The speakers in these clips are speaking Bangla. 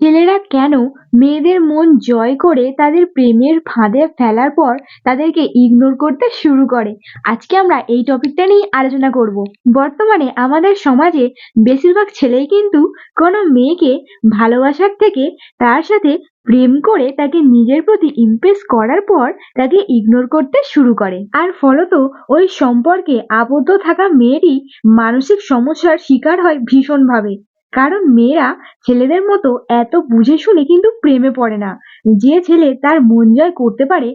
ছেলেরা কেন মেয়েদের মন জয় করে তাদের প্রেমের ফাঁদে ফেলার পর তাদেরকে ইগনোর করতে শুরু করে? আজকে আমরা এই টপিকটা নিয়ে আলোচনা করব। বর্তমানে আমাদের সমাজে বেশিরভাগ ছেলেই কিন্তু কোনো মেয়েকে ভালোবাসার থেকে তার সাথে প্রেম করে তাকে নিজের প্রতি ইমপ্রেস করার পর তাকে ইগনোর করতে শুরু করে। আর ফলত ওই সম্পর্কে আবদ্ধ থাকা মেয়েটি মানসিক সমস্যার শিকার হয় ভীষণভাবে। কারণ মেয়েরা ছেলেদের মতো এত বুঝে শুনে কিন্তু প্রেমে পড়ে না। যে ছেলে তার মন জয় করতে পারে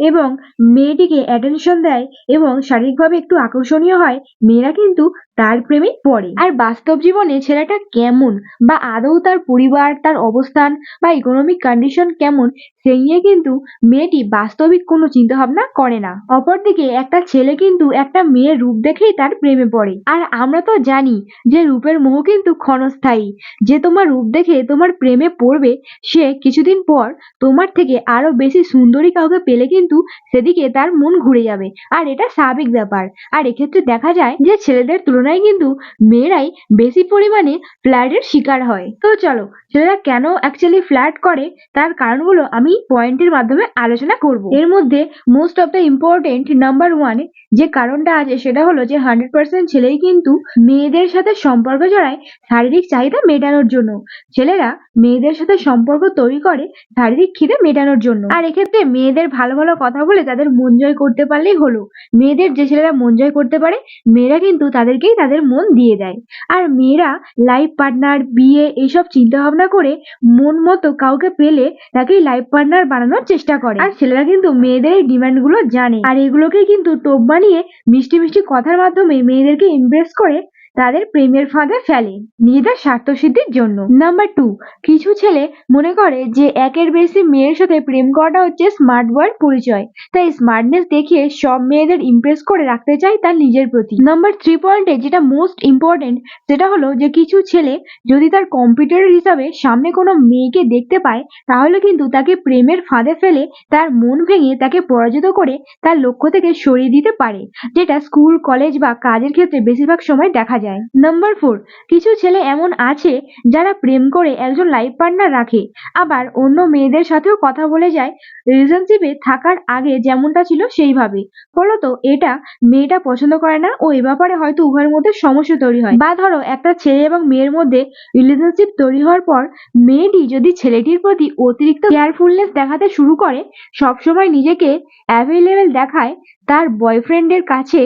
এবং মেয়েটিকে অ্যাটেনশন দেয় এবং শারীরিকভাবে একটু আকর্ষণীয় হয়, মেয়েরা কিন্তু তার প্রেমেই পড়ে। আর বাস্তব জীবনে ছেলেটা কেমন বা আদৌ তার পরিবার, তার অবস্থান বা ইকোনমিক কন্ডিশন কেমন, সেই নিয়ে কিন্তু মেয়েটি বাস্তবিক কোনো চিন্তা ভাবনা করে না। অপরদিকে একটা ছেলে কিন্তু একটা মেয়ের রূপ দেখেই তার প্রেমে পড়ে। আর আমরা তো জানি যে রূপের মোহ কিন্তু ক্ষণস্থায়ী। যে তোমার রূপ দেখে তোমার প্রেমে পড়বে, সে কিছুদিন পর তোমার থেকে আরও বেশি সুন্দরী কাউকে পেলে কিন্তু সেদিকে তার মন ঘুরে যাবে। আর এটা স্বাভাবিক ব্যাপার। আর এক্ষেত্রে দেখা যায় যে ছেলেদের তুলনায় কিন্তু মেয়েরাই বেশি পরিমাণে ফ্ল্যাটের শিকার হয়। তো চলো, ছেলেরা কেন অ্যাকচুয়ালি ফ্ল্যাট করে? তার কারণগুলো আমি পয়েন্টের মাধ্যমে আলোচনা করব। এর মধ্যে most of the important number one যে কারণটা আছে সেটা হলো যে হান্ড্রেড পার্সেন্ট ছেলেই কিন্তু মেয়েদের সাথে সম্পর্ক জড়ায় শারীরিক চাহিদা মেটানোর জন্য। ছেলেরা মেয়েদের সাথে সম্পর্ক তৈরি করে শারীরিক খিদে মেটানোর জন্য। আর এক্ষেত্রে মেয়েদের ভালো ভালো কথা বলে তাদের মন জয় করতে পারলেই হলো। মেয়েদের যে ছেলেরা মন জয় করতে পারে, মেয়েরা কিন্তু তাদেরকেই তাদের মন দিয়ে দেয়। আর মেয়েরা লাইফ পার্টনার বিয়ে এইসব চিন্তা ভাবনা করে মন মতো কাউকে পেলে তাকেই লাইফ পার্টনার বানানোর চেষ্টা করে। আর ছেলেরা কিন্তু মেয়েদের এই ডিমান্ডগুলো জানে। আর এগুলোকেই কিন্তু টোপ বানিয়ে মিষ্টি মিষ্টি কথার মাধ্যমে মেয়েদেরকে ইমপ্রেস করে তাদের প্রেমের ফাঁদে ফেলে নিজেদের স্বার্থসিদ্ধির জন্য। নাম্বার টু কিছু ছেলে মনে করে যে একের বেশি মেয়ের সাথে প্রেম করাটা হচ্ছে স্মার্ট বয়ের পরিচয়। তাই স্মার্টনেস দেখিয়ে সব মেয়েদের ইমপ্রেস করে রাখতে চায় তার নিজের প্রতি। নাম্বার থ্রি পয়েন্টে যেটা মোস্ট ইম্পর্টেন্ট সেটা হলো যে কিছু ছেলে যদি তার কম্পিউটার হিসাবে সামনে কোনো মেয়েকে দেখতে পায়, তাহলে কিন্তু তাকে প্রেমের ফাঁদে ফেলে তার মন ভেঙে তাকে পরাজিত করে তার লক্ষ্য থেকে সরিয়ে দিতে পারে। যেটা স্কুল কলেজ বা কাজের ক্ষেত্রে বেশিরভাগ সময় দেখা যায়। নাম্বার ফোর কিছু ছেলে এমন আছে যারা প্রেম করে একজন লাইফ পার্টনার রাখে, আবার অন্য মেয়েদের সাথেও কথা বলে যায়। রিলেশনশিপে থাকার আগে যেমনটা ছিল সেইভাবে। ফলত এটা মেয়েটা পছন্দ করে না ও এ ব্যাপারে হয়তো উভয়ের মধ্যে সমস্যা তৈরি হয়। বা ধরো একটা ছেলে এবং মেয়ের মধ্যে রিলেশনশিপ তৈরি হওয়ার পর মেয়েটি যদি ছেলেটির প্রতি অতিরিক্ত কেয়ারফুলনেস দেখাতে শুরু করে, সবসময় নিজেকে অ্যাভেলেবেল দেখায় তার বয়ফ্রেন্ডের কাছে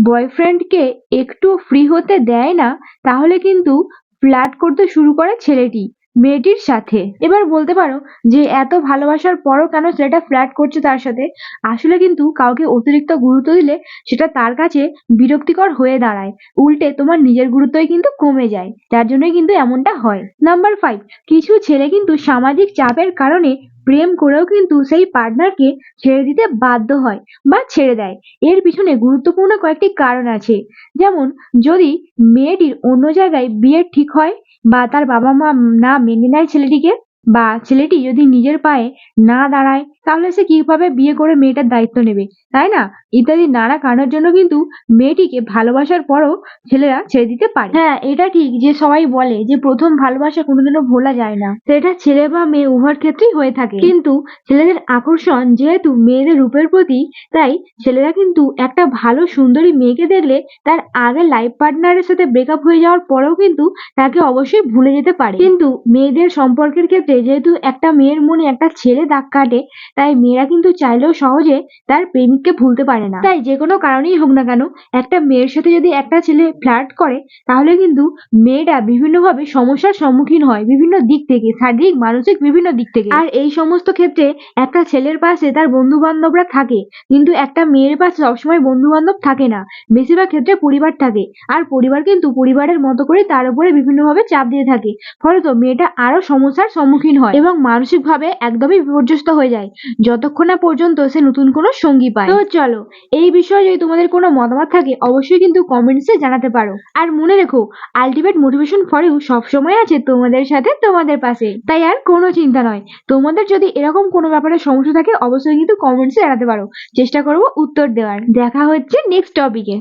বয়ফ্রেন্ডকে একটু ফ্রি হতে দেয় না, তাহলে কিন্তু ফ্লার্ট করতে শুরু করে ছেলেটি, মেয়েটির সাথে। এবার বলতে পারো যে এত ভালোবাসার পরও কেন ছেলেটা ফ্ল্যাট করছে তার সাথে? আসলে কিন্তু কাউকে অতিরিক্ত গুরুত্ব দিলে সেটা তার কাছে বিরক্তিকর হয়ে দাঁড়ায়। উল্টে তোমার নিজের গুরুত্বই কিন্তু কমে যায় তার জন্যই কিন্তু এমনটা হয়। নাম্বার ফাইভ কিছু ছেলে কিন্তু সামাজিক চাপের কারণে প্রেম করেও কিন্তু সেই পার্টনারকে ছেড়ে দিতে বাধ্য হয় বা ছেড়ে দেয়। এর পিছনে গুরুত্বপূর্ণ কয়েকটি কারণ আছে। যেমন, যদি মেয়েটির অন্য জায়গায় বিয়ে ঠিক হয় বা তার বাবা মা না মেনে নেয় ছেলেটিকে বা ছেলেটি যদি নিজের পায়ে না দাঁড়ায় তাহলে সে কীভাবে বিয়ে করে মেয়েটার দায়িত্ব নেবে? তাই না? ইত্যাদি নানা কারণের জন্য কিন্তু মেয়েটিকে ভালোবাসার পরও ছেলেরা ছেড়ে দিতে পারে। হ্যাঁ এটা ঠিক যে সবাই বলে যে প্রথম ভালোবাসা কোনোদিনও ভোলা যায় না। সেটা ছেলে বা মেয়ে উভয়ের ক্ষেত্রেই হয়ে থাকে। কিন্তু ছেলেদের আকর্ষণ যেহেতু মেয়েদের রূপের প্রতি, তাই ছেলেরা কিন্তু একটা ভালো সুন্দরী মেয়েকে দেখলে তার আগে লাইফ পার্টনারের সাথে ব্রেকআপ হয়ে যাওয়ার পরেও কিন্তু তাকে অবশ্যই ভুলে যেতে পারে। কিন্তু মেয়েদের সম্পর্কের ক্ষেত্রে যেহেতু একটা মেয়ের মনে একটা ছেলে দাগ কাটে তাই মেয়েরা কিন্তু চাইলেও সহজে তার প্রেমিককে ভুলতে পারে না। তাই যে কোনো কারণেই হোক না কেন, একটা মেয়ের সাথে যদি একটা ছেলে ফ্লার্ট করে, তাহলে কিন্তু মেয়েটা বিভিন্নভাবে সমস্যার সম্মুখীন হয়, বিভিন্ন দিক থেকে, শারীরিক, মানসিক বিভিন্ন দিক থেকে। আর এই সমস্ত ক্ষেত্রে একটা ছেলের পাশে তার বন্ধু বান্ধবরা থাকে, কিন্তু একটা মেয়ের পাশে সবসময় বন্ধু বান্ধব থাকে না। বেশিরভাগ ক্ষেত্রে পরিবার থাকে, আর পরিবার কিন্তু পরিবারের মতো করে তার উপরে বিভিন্নভাবে চাপ দিয়ে থাকে। ফলত মেয়েটা আরও সমস্যার সম্মুখীন হয় এবং মানসিকভাবে একদমই বিপর্যস্ত হয়ে যায়। যতক্ষণ না পর্যন্ত সে নতুন কোনো সঙ্গী পায়। তো চলো, এই বিষয়ে যদি তোমাদের কোনো মতামত থাকে, অবশ্যই কিন্তু কমেন্টসে জানাতে পারো। আর মনে রেখো আলটিমেট মোটিভেশন ফর ইউ সবসময় আছে তোমাদের সাথে, তোমাদের পাশে। তাই আর কোনো চিন্তা নয়। তোমাদের যদি এরকম কোনো ব্যাপারে সমস্যা থাকে, অবশ্যই কিন্তু কমেন্টসে জানাতে পারো। চেষ্টা করব উত্তর দেওয়ার। দেখা হচ্ছে নেক্সট টপিকে